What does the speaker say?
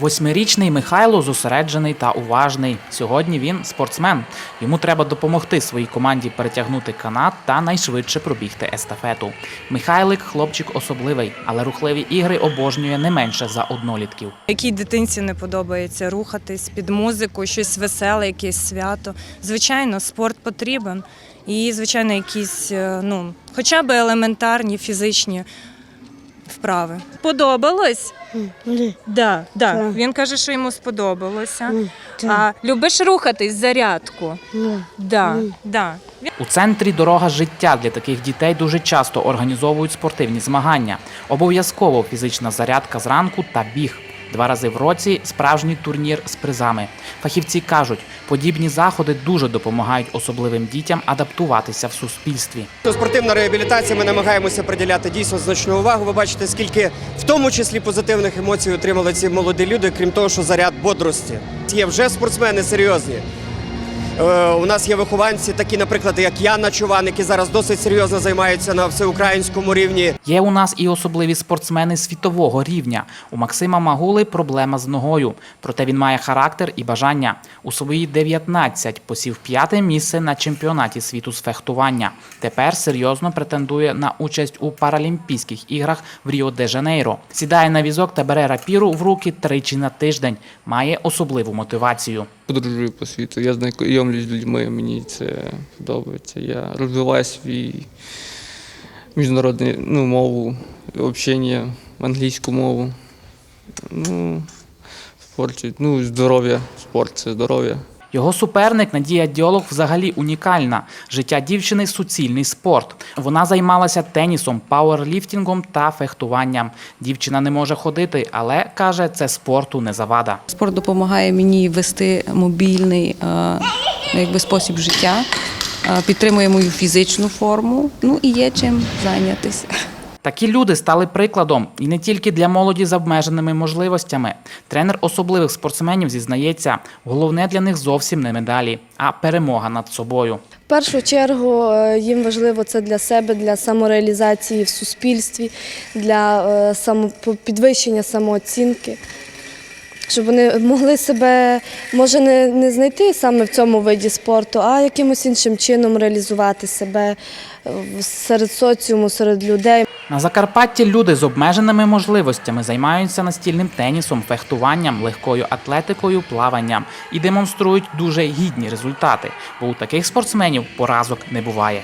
Восьмирічний Михайло зосереджений та уважний. Сьогодні він спортсмен. Йому треба допомогти своїй команді перетягнути канат та найшвидше пробігти естафету. Михайлик хлопчик особливий, але рухливі ігри обожнює не менше за однолітків. Якій дитинці не подобається рухатись під музику, щось веселе, якесь свято. Звичайно, спорт потрібен. І, звичайно, якісь, е, ну, хоча б елементарні фізичні вправи. Подобалось? Ні. Да, да. Так. Він каже, що йому сподобалося. Ні. А любиш рухатись зарядку? Ні. Да, Ні. да. У центрі дорога життя для таких дітей дуже часто організовують спортивні змагання. Обов'язково фізична зарядка зранку та біг. Два рази в році справжній турнір з призами. Фахівці кажуть, подібні заходи дуже допомагають особливим дітям адаптуватися в суспільстві. Спортивна реабілітація ми намагаємося приділяти дійсно значну увагу. Ви бачите, скільки в тому числі позитивних емоцій отримали ці молоді люди, крім того, що заряд бодрості. Є вже спортсмени серйозні. Е, У нас є вихованці, такі, наприклад, як Яна Чуван, які зараз досить серйозно займаються на всеукраїнському рівні. Є у нас і особливі спортсмени світового рівня. У Максима Магули проблема з ногою, проте він має характер і бажання. У свої 19 посів п'яте місце на чемпіонаті світу з фехтування. Тепер серйозно претендує на участь у Паралімпійських іграх в Ріо-де-Жанейро. Сідає на візок та бере рапіру в руки тричі на тиждень. Має особливу мотивацію. подорожую по світу. Я знайомлюсь з людьми, мені це подобається. Я розвиваю свій міжнародний ну, мову, общення, англійську мову. Ну, спорт, ну, здоров'я, спорт це здоров'я. Його суперник Надія Діолог взагалі унікальна. Життя дівчини суцільний спорт. Вона займалася тенісом, пауерліфтингом та фехтуванням. Дівчина не може ходити, але каже, це спорту не завада. Спорт допомагає мені вести мобільний е, якби, спосіб життя, е, підтримує мою фізичну форму, ну і є чим зайнятися. Такі люди стали прикладом і не тільки для молоді з обмеженими можливостями. Тренер особливих спортсменів зізнається, головне для них зовсім не медалі, а перемога над собою. В першу чергу е, їм важливо це для себе, для самореалізації в суспільстві, для е, підвищення самооцінки. Щоб вони могли себе, може, не, не знайти саме в цьому виді спорту, а якимось іншим чином реалізувати себе е, серед соціуму, серед людей. На Закарпатті люди з обмеженими можливостями займаються настільним тенісом, фехтуванням, легкою атлетикою, плаванням і демонструють дуже гідні результати, бо у таких спортсменів поразок не буває.